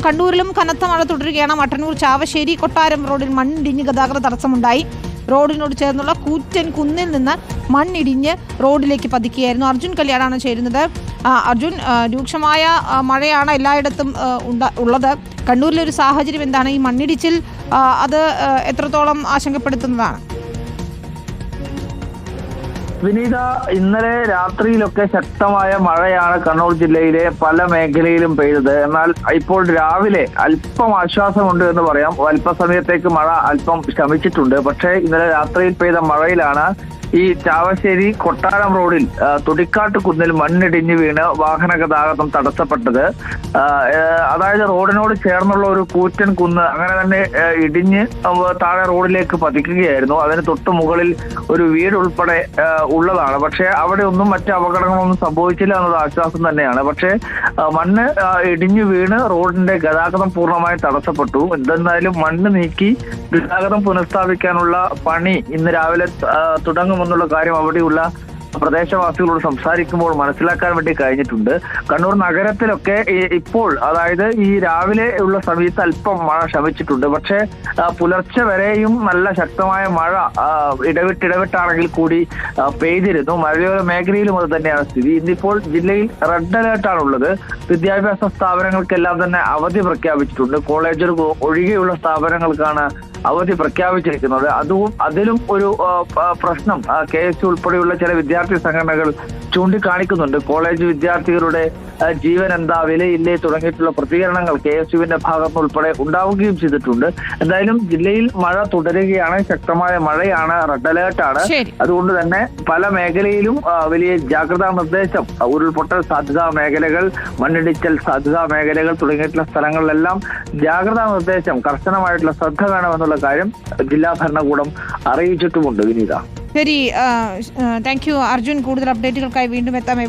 കണ്ണൂരിലും കനത്ത മഴ തുടരുകയാണ്. മട്ടന്നൂർ ചാവശ്ശേരി കൊട്ടാരം റോഡിൽ മണ്ണിടിഞ്ഞ് ഗതാഗത തടസ്സമുണ്ടായി. റോഡിനോട് ചേർന്നുള്ള കൂറ്റൻ കുന്നിൽ നിന്ന് മണ്ണിടിഞ്ഞ് റോഡിലേക്ക് പതിക്കുകയായിരുന്നു. അർജുൻ കല്യാണാണ് ചേരുന്നത്. അർജുൻ രൂക്ഷമായ മഴയാണ് എല്ലായിടത്തും ഉള്ളത്. കണ്ണൂരിലെ ഒരു സാഹചര്യം എന്താണ്? ഈ മണ്ണിടിച്ചിൽ അത് എത്രത്തോളം ആശങ്കപ്പെടുത്തുന്നതാണ്? വിനീത ഇന്നലെ രാത്രിയിലൊക്കെ ശക്തമായ മഴയാണ് കണ്ണൂർ ജില്ലയിലെ പല മേഖലയിലും പെയ്തത്. എന്നാൽ ഇപ്പോൾ രാവിലെ അല്പം ആശ്വാസമുണ്ട് എന്ന് പറയാം. അല്പസമയത്തേക്ക് മഴ അല്പം ശമിച്ചിട്ടുണ്ട്. പക്ഷേ ഇന്നലെ രാത്രിയിൽ പെയ്ത മഴയിലാണ് ഈ ചാവശ്ശേരി കൊട്ടാരം റോഡിൽ തുടിക്കാട്ട് കുന്നിൽ മണ്ണിടിഞ്ഞ് വീണ് വാഹന ഗതാഗതം തടസ്സപ്പെട്ടത്. അതായത് റോഡിനോട് ചേർന്നുള്ള ഒരു കൂറ്റൻ കുന്ന് അങ്ങനെ തന്നെ ഇടിഞ്ഞ് താഴെ റോഡിലേക്ക് പതിക്കുകയായിരുന്നു. അതിന് തൊട്ട് മുകളിൽ ഒരു വീട് ഉൾപ്പെടെ ഉള്ളതാണ്. പക്ഷേ അവിടെ ഒന്നും മറ്റ് അപകടങ്ങളൊന്നും സംഭവിച്ചില്ല എന്നത് ആശ്വാസം തന്നെയാണ്. പക്ഷേ മണ്ണ് ഇടിഞ്ഞു വീണ് റോഡിന്റെ ഗതാഗതം പൂർണമായി തടസ്സപ്പെട്ടു. എന്തെന്നാലും മണ്ണ് നീക്കി ഗതാഗതം പുനഃസ്ഥാപിക്കാനുള്ള പണി ഇന്ന് രാവിലെ ആ, തുടങ്ങുമെന്നുള്ള കാര്യം അവിടെയുള്ള പ്രദേശവാസികളോട് സംസാരിക്കുമ്പോൾ മനസ്സിലാക്കാൻ വേണ്ടി കഴിഞ്ഞിട്ടുണ്ട്. കണ്ണൂർ നഗരത്തിലൊക്കെ ഇപ്പോൾ അതായത് ഈ രാവിലെ ഉള്ള സമയത്ത് അല്പം മഴ ശമിച്ചിട്ടുണ്ട്. പക്ഷേ പുലർച്ചെ വരെയും നല്ല ശക്തമായ മഴ ഇടവിട്ടിടവിട്ടാണെങ്കിൽ കൂടി പെയ്തിരുന്നു. മഴയോര മേഖലയിലും അത് തന്നെയാണ് സ്ഥിതി. ഇന്നിപ്പോൾ ജില്ലയിൽ റെഡ് അലേർട്ടാണ് ഉള്ളത് വിദ്യാഭ്യാസ സ്ഥാപനങ്ങൾക്കെല്ലാം തന്നെ അവധി പ്രഖ്യാപിച്ചിട്ടുണ്ട്. കോളേജുകൾ ഒഴികെയുള്ള സ്ഥാപനങ്ങൾക്കാണ് അവധി പ്രഖ്യാപിച്ചിരിക്കുന്നത്. അതും അതിലും ഒരു പ്രശ്നം കെ എസ് യു ഉൾപ്പെടെയുള്ള ചില വിദ്യാർത്ഥി സംഘടനകൾ ചൂണ്ടിക്കാണിക്കുന്നുണ്ട്. കോളേജ് വിദ്യാർത്ഥികളുടെ ജീവൻ എന്താ വിലയില്ലേ തുടങ്ങിയിട്ടുള്ള പ്രതികരണങ്ങൾ കെ എസ് യുവിന്റെ ഭാഗത്ത് ഉൾപ്പെടെ ഉണ്ടാവുകയും ചെയ്തിട്ടുണ്ട്. എന്തായാലും ജില്ലയിൽ മഴ തുടരുകയാണ്. ശക്തമായ മഴയാണ്. റെഡ് അലേർട്ടാണ് ആണ്. അതുകൊണ്ട് തന്നെ പല മേഖലയിലും വലിയ ജാഗ്രതാ നിർദ്ദേശം. ഉരുൾപൊട്ടൽ സാധ്യതാ മേഖലകൾ മണ്ണിടിച്ചൽ സാധ്യതാ മേഖലകൾ തുടങ്ങിയിട്ടുള്ള സ്ഥലങ്ങളിലെല്ലാം ജാഗ്രതാ നിർദ്ദേശം കർശനമായിട്ടുള്ള ശ്രദ്ധ വേണമെന്നുള്ള കാര്യം ജില്ലാ ഭരണകൂടം അറിയിച്ചിട്ടുമുണ്ട് വിനീത. ശരി താങ്ക് യു അർജുൻ. കൂടുതൽ അപ്ഡേറ്റുകൾക്കായി വീണ്ടും എത്താം.